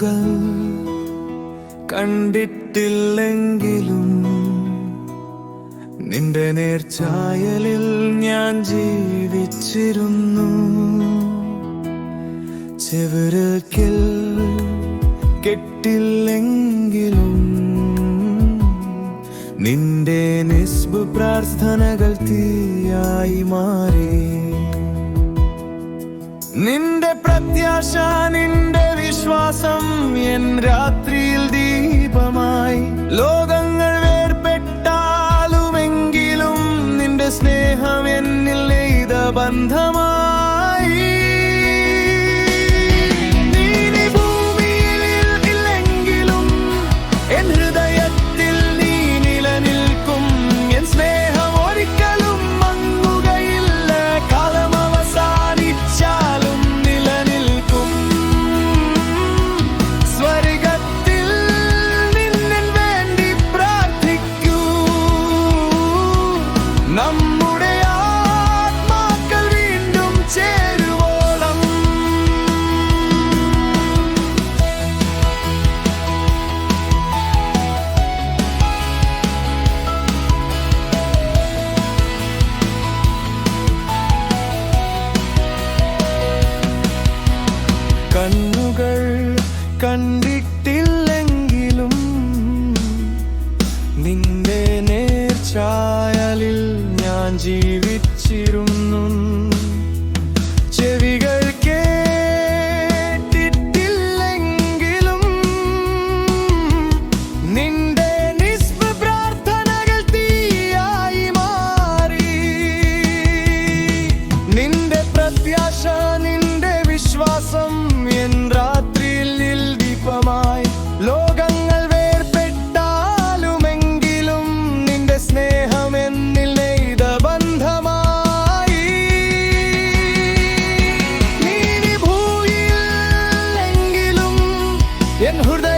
കണ്ണുകൾ കണ്ടിട്ടില്ലെങ്കിലും നിന്റെ നേർച്ചായലിൽ ഞാൻ ജീവിച്ചിരുന്നു. ചെവിരക്കിൽ കെട്ടില്ലെങ്കിലും നിന്റെ നിസ്ബ് പ്രാർത്ഥനകൾ തീയായി മാറി. നിന്റെ പ്രത്യാശ നിന്റെ വിശ്വാസം എൻ രാത്രിയിൽ ദീപമായി. ലോകങ്ങൾ വേർപെട്ടാലുമെങ്കിലും നിന്റെ സ്നേഹം എന്നിൽ ബന്ധമായി നമ്മുടെ ആത്മാക്കൾ വീണ്ടും ചേരുവോളം. കണ്ണുകൾ കണ്ടിട്ടില്ലെങ്കിലും നിന്റെ നേർച്ചായലിൽ ജീവിച്ചിരുന്നു. in hurde